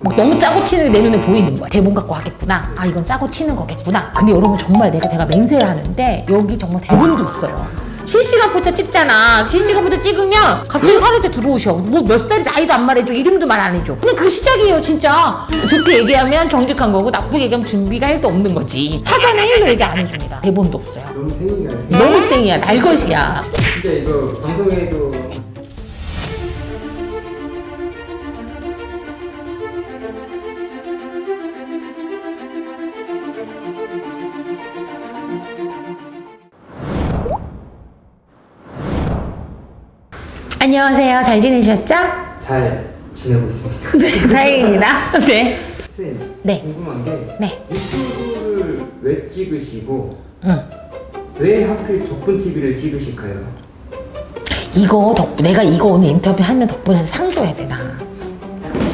막 너무 짜고 치는 게내 눈에 보이는 거야. 대본 갖고 하겠구나. 아 이건 짜고 치는 거겠구나. 근데 여러분 정말 내가 제가 맹세하는데 여기 정말 대본도 없어요. 실시간 포차 찍잖아. 실시간 포차 찍으면 갑자기 사례자 들어오셔. 뭐 몇 살이 나이도 안 말해줘. 이름도 말 안 해줘. 그냥 그 시작이에요, 진짜. 좋게 얘기하면 정직한 거고 나쁘게 얘기하면 준비가 1도 없는 거지. 사전에 1도 얘기 안 해줍니다. 대본도 없어요. 너무 생이가 생. 너무 생이야, 날것이야. 진짜 이거 방송에도 안녕하세요. 잘 지내셨죠? 잘 지내고 있습니다. 네, 다행입니다. 네. 선생님 네. 궁금한 게 네. 유튜브를 왜 찍으시고 응. 왜 하필 덕분 TV를 찍으실까요? 이거 덕분 내가 이거 오늘 인터뷰 하면 덕분에서 상 줘야 되나?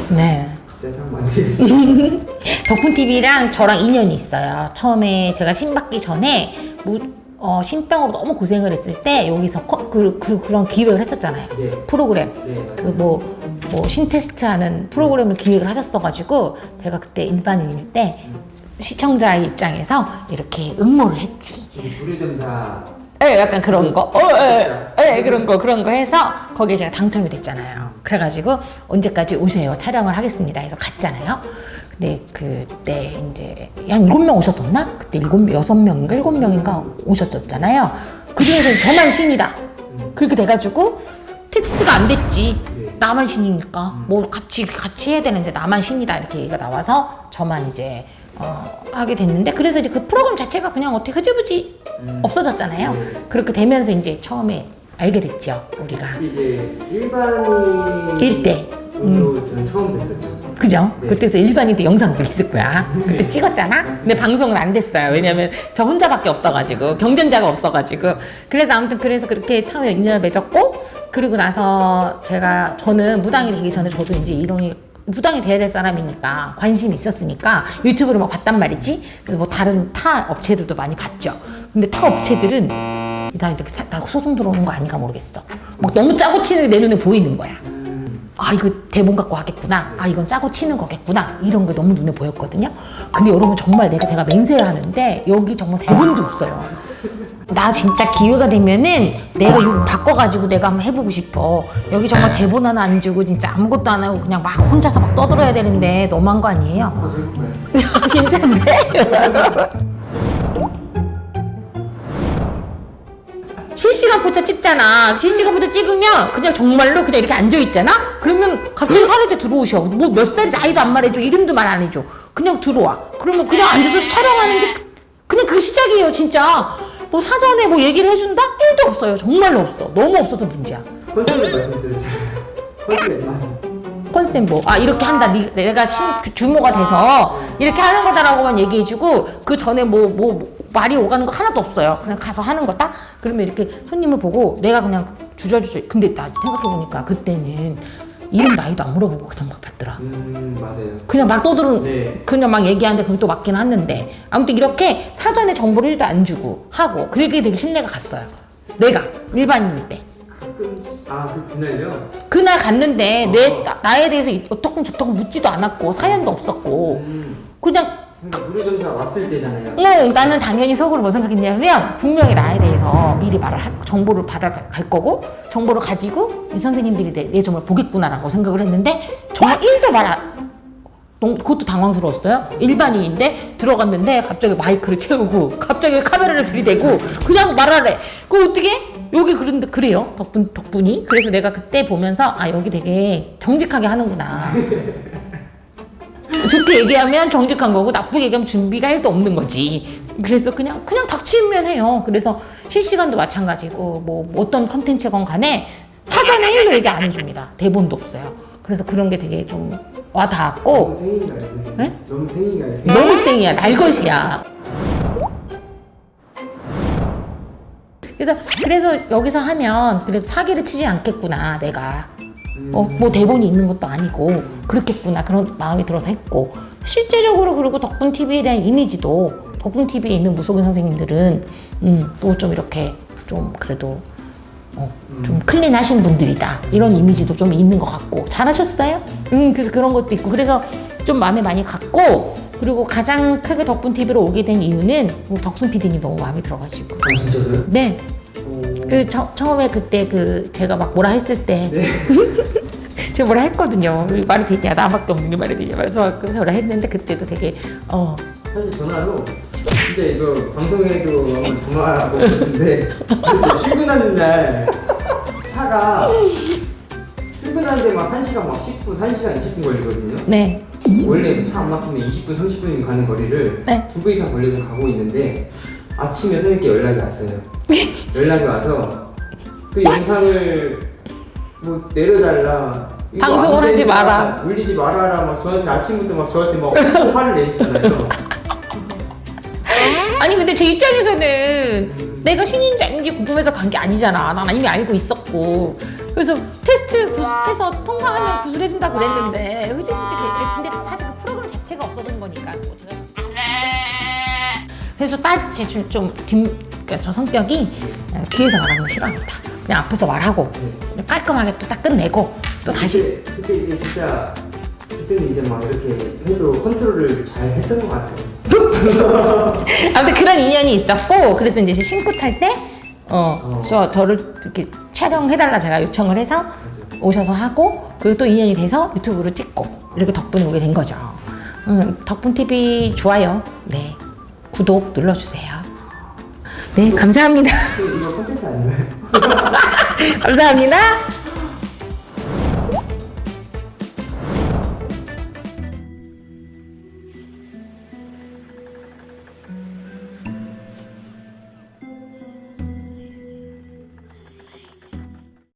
네. 세상 만들겠습니다. 덕분 TV랑 저랑 인연이 있어요. 처음에 제가 신 받기 전에 무, 어, 신병으로 너무 고생을 했을 때 여기서 커, 그, 그, 그 런 기획을 했었잖아요. 네. 프로그램. 네. 그 뭐, 뭐, 신테스트 하는 프로그램을 기획을 하셨어가지고 제가 그때 일반인일 때 시청자 입장에서 이렇게 응모를 했지. 무료점사 예, 약간 그런 거. 어, 예, 예, 그런 거, 그런 거 해서 거기에 제가 당첨이 됐잖아요. 그래가지고 언제까지 오세요. 촬영을 하겠습니다. 해서 갔잖아요. 근데 그때 이제 한 일곱 명 오셨었나? 그때 일곱 명, 여섯 명인가 일곱 명인가 오셨었잖아요. 그 중에서 저만 신이다. 그렇게 돼가지고 텍스트가 안 됐지. 네. 나만 신이니까 뭐 같이 같이 해야 되는데 나만 신이다 이렇게 얘기가 나와서 저만 이제 어, 하게 됐는데 그래서 이제 그 프로그램 자체가 그냥 어떻게 흐지부지 없어졌잖아요. 네. 그렇게 되면서 이제 처음에 알게 됐죠 우리가 이제 일반인 일대. 저는 처음 뵀었죠. 그죠? 네. 그때서 일반인 때 영상도 있을 거야. 그때 찍었잖아? 근데 방송은 안 됐어요. 왜냐면 저 혼자밖에 없어가지고, 경쟁자가 없어가지고. 그래서 아무튼 그래서 그렇게 처음에 인연을 맺었고, 그리고 나서 제가, 저는 무당이 되기 전에 저도 이제 이런, 무당이 돼야 될 사람이니까 관심이 있었으니까 유튜브를 막 봤단 말이지. 그래서 뭐 다른 타 업체들도 많이 봤죠. 근데 타 업체들은 나 이렇게 사- 나 소송 들어오는 거 아닌가 모르겠어. 막 너무 짜고 치는 게 내 눈에 보이는 거야. 아 이거 대본 갖고 하겠구나 아 이건 짜고 치는 거겠구나 이런 게 너무 눈에 보였거든요 근데 여러분 정말 내가 제가 맹세하는데 여기 정말 대본도 없어요 나 진짜 기회가 되면은 내가 이거 바꿔가지고 내가 한번 해보고 싶어 여기 정말 대본 하나 안 주고 진짜 아무것도 안 하고 그냥 막 혼자서 막 떠들어야 되는데 너무한 거 아니에요? 뭐야? 괜찮은데? 실시간 포차 찍잖아. 실시간 포차 찍으면 그냥 정말로 그냥 이렇게 앉아 있잖아. 그러면 갑자기 사례자 들어오셔. 뭐 몇 살이 나이도 안 말해줘. 이름도 말 안 해줘. 그냥 들어와. 그러면 그냥 앉아서 촬영하는 게 그- 그냥 그 시작이에요, 진짜. 뭐 사전에 뭐 얘기를 해준다? 1도 없어요. 정말로 없어. 너무 없어서 문제야. 컨셉을 말씀드렸잖아요. 컨셉만. 컨셉 뭐, 아, 이렇게 한다. 니- 내가 신, 그 주모가 돼서 이렇게 하는 거다라고만 얘기해주고, 그 전에 뭐, 뭐, 뭐 말이 오가는 거 하나도 없어요. 그냥 가서 하는 거다? 그러면 이렇게 손님을 보고 내가 그냥 주저주저. 근데 나 생각해보니까 그때는 이름 나이도 안 물어보고 그냥 막 받더라. 음 맞아요. 그냥 막 떠들은, 네. 그냥 막 얘기하는데 그것도 맞긴 했는데. 아무튼 이렇게 사전에 정보를 1도 안 주고 하고, 그렇게 되게 신뢰가 갔어요. 내가, 일반인일 때. 가끔 아그 그날요. 그날 갔는데 내 나- 나에 대해서 이- 어떻고 저떻고 묻지도 않았고 사연도 없었고 음. 그냥 무료점사 왔을 때잖아요. 응, 나는 당연히 속으로 뭐 생각했냐면 분명히 나에 대해서 미리 말을 할, 정보를 받아 갈 거고 정보를 가지고 이 선생님들이 내, 내 점을 보겠구나라고 생각을 했는데 정말 1도 말 안, 그것도 당황스러웠어요. 일반인인데 들어갔는데 갑자기 마이크를 채우고 갑자기 카메라를 들이대고 그냥 말하래. 그 어떻게? 여기 그런데 그래요. 덕분 덕분이. 그래서 내가 그때 보면서 아 여기 되게 정직하게 하는구나. 좋게 얘기하면 정직한 거고 나쁘게 얘기하면 준비가 1도 없는 거지. 그래서 그냥 그냥 닥치면 해요. 그래서 실시간도 마찬가지고 뭐 어떤 컨텐츠건 간에 사전에 1도 얘기 안 해줍니다. 대본도 없어요. 그래서 그런 게 되게 좀 와닿았고 너무 선생님? 네? 너무? 너무 생이야 날것이야 그래서 그래서 여기서 하면 그래도 사기를 치지 않겠구나 내가 어, 뭐 대본이 있는 것도 아니고 그렇겠구나 그런 마음이 들어서 했고 실제적으로 그리고 덕분 TV에 대한 이미지도 덕분 TV에 있는 무속인 선생님들은 음, 또 좀 이렇게 좀 그래도 어, 좀 클린하신 분들이다 이런 이미지도 좀 있는 것 같고 잘하셨어요? 음 그래서 그런 것도 있고 그래서 좀 마음에 많이 갔고 그리고 가장 크게 덕분 TV로 오게 된 이유는 우리 덕순 PD님 너무 마음에 들어가지고 아 진짜로요? 네. 오. 그 처, 처음에 그때 그 제가 막 뭐라 했을 때 네. 제가 뭐라 했거든요. 이 말이 되냐 나밖에 없는 게 말이 되냐 그래서 그 뭐라 했는데 그때도 되게 어 사실 전화로 진짜 이거 방송에도 한번 전화하고 싶은데 진짜 출근하는 날 차가 출근하는데 막 1시간 막 10분, 1시간 20분 걸리거든요. 네. 원래 차 안 막히면 20분, 30분 가는 거리를 네. 두 배 이상 걸려서 가고 있는데 아침에 선생님께 연락이 왔어요. 연락이 와서 그 영상을 뭐 내려달라. 이거 방송을 안 하지 마라. 울리지 말아라. 막 저한테 아침부터 막 저한테 막 엄청 화를 내셨잖아요. 아니 근데 제 입장에서는 내가 신인지 아닌지 궁금해서 간 게 아니잖아. 난 이미 알고 있었고. 그래서 테스트 구- 해서 통과하면 구술해준다 그랬는데 흐지부지 개- 근데 사실 그 프로그램 자체가 없어진 거니까. 뭐 제가- 그래서 따지지 좀, 좀 뒷, 그러니까 저 성격이 뒤에서 말하는 거 싫어합니다. 그냥 앞에서 말하고 깔끔하게 또 딱 끝내고 또 다시 그때, 그때 이제 진짜 그때는 이제 막 이렇게 해도 컨트롤을 잘 했던 것 같아요. 아무튼 그런 인연이 있었고 그래서 이제 신고 탈때 어, 어. 저 저를 이렇게 촬영해달라 제가 요청을 해서 오셔서 하고 그리고 또 인연이 돼서 유튜브로 찍고 이렇게 덕분에 오게 된 거죠. 음, 덕분 TV 좋아요. 네 구독 눌러주세요. 네 감사합니다. 감사합니다.